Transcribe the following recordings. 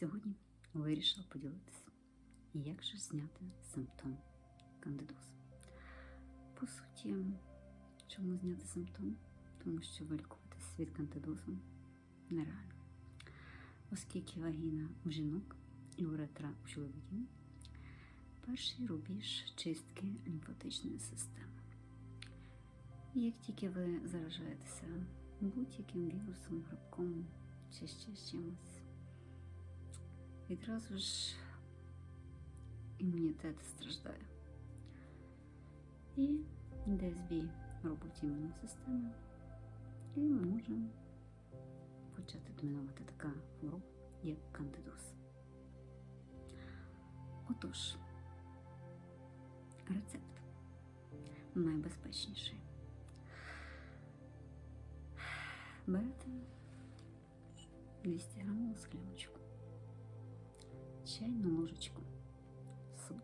Сьогодні вирішила поділитися, як же зняти симптом кандидозу. По суті, чому зняти симптом? Тому що вилікуватись від кандидозу нереально. Оскільки вагіна у жінок і уретра у чоловіків перший рубіж чистки лімфатичної системи. І як тільки ви заражаєтеся будь-яким вірусом, грибком чи ще чимось, відразу ж імунітет страждає. І йде збій в роботі імунної системи, і може почати домінувати така хвороба, як кандидоз. Отож, рецепт найбезпечніший. Берете 200 грамову скляночку, Чайну ложечку суд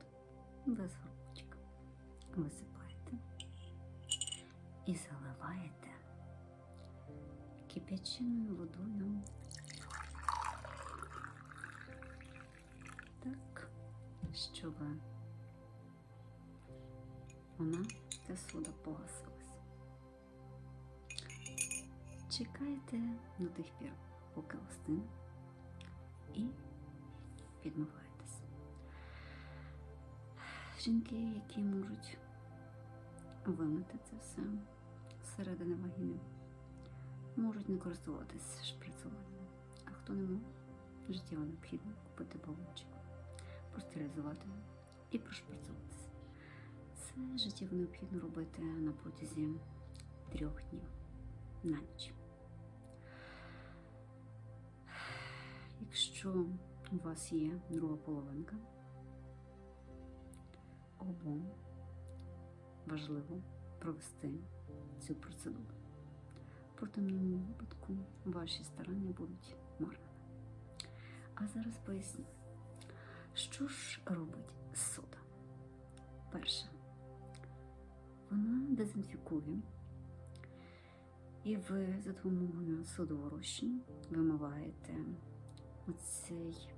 без горбочка. Висипаєте і заливаєте кип'яченою водою. Так, щоб вона ця сода погасилась. Чекаєте до тих пір, поки остине, і відмиваєтесь. Жінки, які можуть вимити це все зсередини вагіни, можуть не користуватись шприцуванням. А хто не може, життєво необхідно купити балончик, простерилізувати і прошприцюватися. Це життєво необхідно робити на протязі трьох днів на ніч. Якщо у вас є друга половинка, обом важливо провести цю процедуру. В противному випадку ваші старання будуть марними. А зараз поясню, що ж робить сода. Перше, вона дезінфікує, і ви за допомогою содового вимиваєте оцей,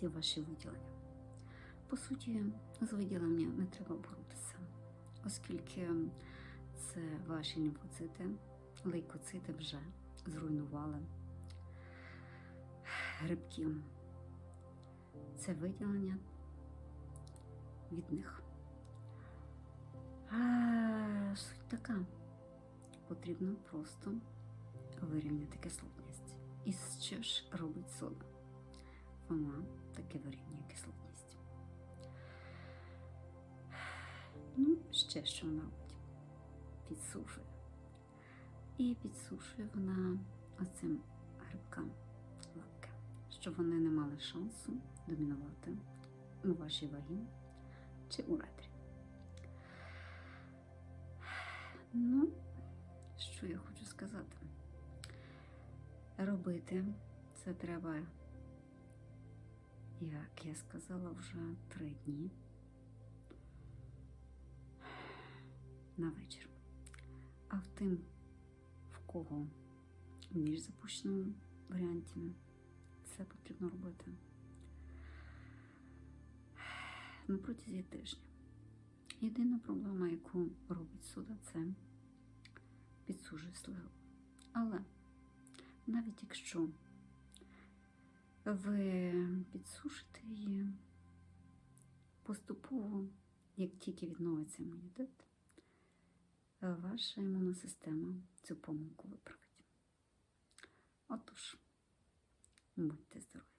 ці ваші виділення. По суті, з виділенням не треба боротися, оскільки це ваші лімфоцити, лейкоцити вже зруйнували грибків. Це виділення від них. А суть така. Потрібно просто вирівняти кислотність. І що ж робить сода? Вона таки вирівнює кислотність. Ну, ще що вона? Підсушує. І підсушує вона оцим грибкам лапки, щоб вони не мали шансу домінувати у вашій вагіні чи уретрі. Ну, що я хочу сказати? Робити це треба, як я сказала, вже три дні на вечір. А в тим, в кого в більш запущеному варіанті, це потрібно робити на протязі тижня. Єдина проблема, яку робить суда, це підсужує слигу. Але навіть якщо ви підсушите її поступово, як тільки відновиться імунітет, ваша імунна система цю помилку виправить. Отож, будьте здорові!